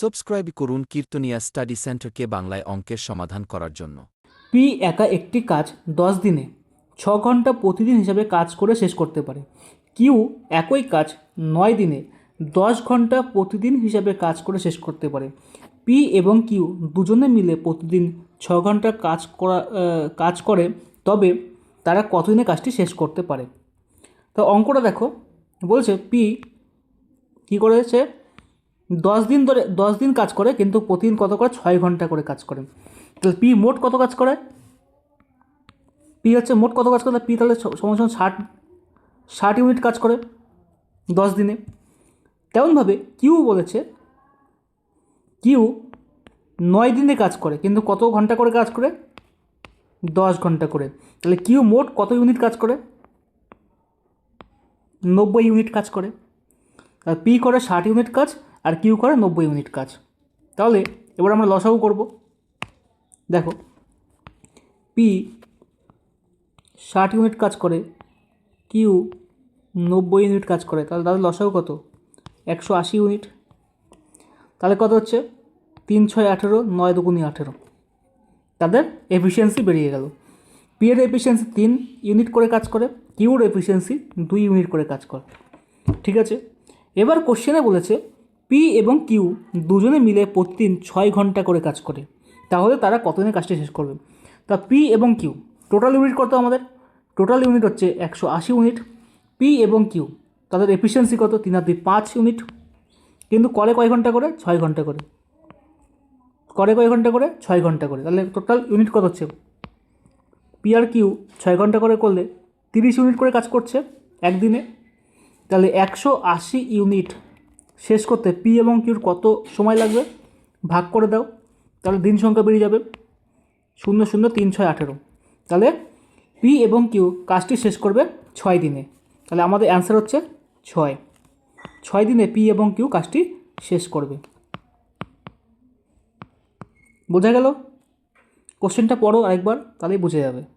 Subscribe করুন কীর্তনিয়া study সেন্টারকে বাংলায় অঙ্কের সমাধান করার জন্য। পি একা একটি কাজ দশ দিনে, ছ ঘণ্টা প্রতিদিন হিসাবে কাজ করে শেষ করতে পারে। কিউ একই কাজ নয় দিনে, দশ ঘণ্টা প্রতিদিন হিসাবে কাজ করে শেষ করতে পারে। পি এবং কিউ দুজনে মিলে প্রতিদিন ছ ঘণ্টা কাজ করা কাজ করে, তবে তারা কতদিনে কাজটি শেষ করতে পারে? তো অঙ্কটা দেখো, বলছে পি কী করেছে? দশ দিন ধরে, দশ দিন কাজ করে, কিন্তু প্রতিদিন কত করে? ছয় ঘণ্টা করে কাজ করে। তাহলে পি মোট কত কাজ করে? পি হচ্ছে মোট কত কাজ করে? পি তাহলে সময় সমান ষাট ষাট ইউনিট কাজ করে দশ দিনে। তেমনভাবে কিউ বলেছে, কিউ নয় দিনে কাজ করে, কিন্তু কত ঘণ্টা করে কাজ করে? দশ ঘণ্টা করে। তাহলে কিউ মোট কত ইউনিট কাজ করে? নব্বই ইউনিট কাজ করে। আর পি করে ষাট ইউনিট কাজ আর কিউ করে নব্বই ইউনিট কাজ। তাহলে এবার আমরা লসাগু করব। দেখো পি ষাট ইউনিট কাজ করে, কিউ নব্বই ইউনিট কাজ করে, তাহলে তাদের লসাগু কত? একশো আশি ইউনিট। তাহলে কত হচ্ছে? তিন ছয় আঠেরো, নয় দুগুনি আঠেরো। তাদের এফিসিয়েন্সি বেরিয়ে গেল। পি এর এফিসিয়েন্সি তিন ইউনিট করে কাজ করে কিউর এফিসিয়েন্সি দুই ইউনিট করে কাজ করে। ঠিক আছে? এবার কোশ্চেনে বলেছে পি এবং কিউ দুজনে মিলে প্রতিদিন ছয় ঘণ্টা করে কাজ করে। তাহলে তারা কতদিনে কাজটি শেষ করবে? তা পি এবং কিউ টোটাল ইউনিট কত আমাদের? টোটাল ইউনিট হচ্ছে একশো আশি ইউনিট পি এবং কিউ তাদের এফিসিয়েন্সি কত? তিন আর দুই পাঁচ ইউনিট কিন্তু করে কয় ঘণ্টা করে? ছয় ঘণ্টা করে। করে কয় ঘণ্টা করে? ছয় ঘণ্টা করে। তাহলে টোটাল ইউনিট কত হচ্ছে? পি আর কিউ ছয় ঘণ্টা করে করলে তিরিশ ইউনিট করে কাজ করছে একদিনে। তাহলে একশো আশি ইউনিট শেষ করতে পি এবং কিউর কত সময় লাগবে? ভাগ করে দাও। তাহলে দিন সংখ্যা বেরিয়ে যাবে। শূন্য শূন্য, তিন, ছয়, আঠেরো। তাহলে পি এবং কিউ কাজটি শেষ করবে ছয় দিনে। তাহলে আমাদের অ্যান্সার হচ্ছে ছয়। ছয় দিনে পি এবং কিউ কাজটি শেষ করবে। বোঝা গেল? কোশ্চেনটা পড়ো আরেকবার, তাহলেই বুঝে যাবে।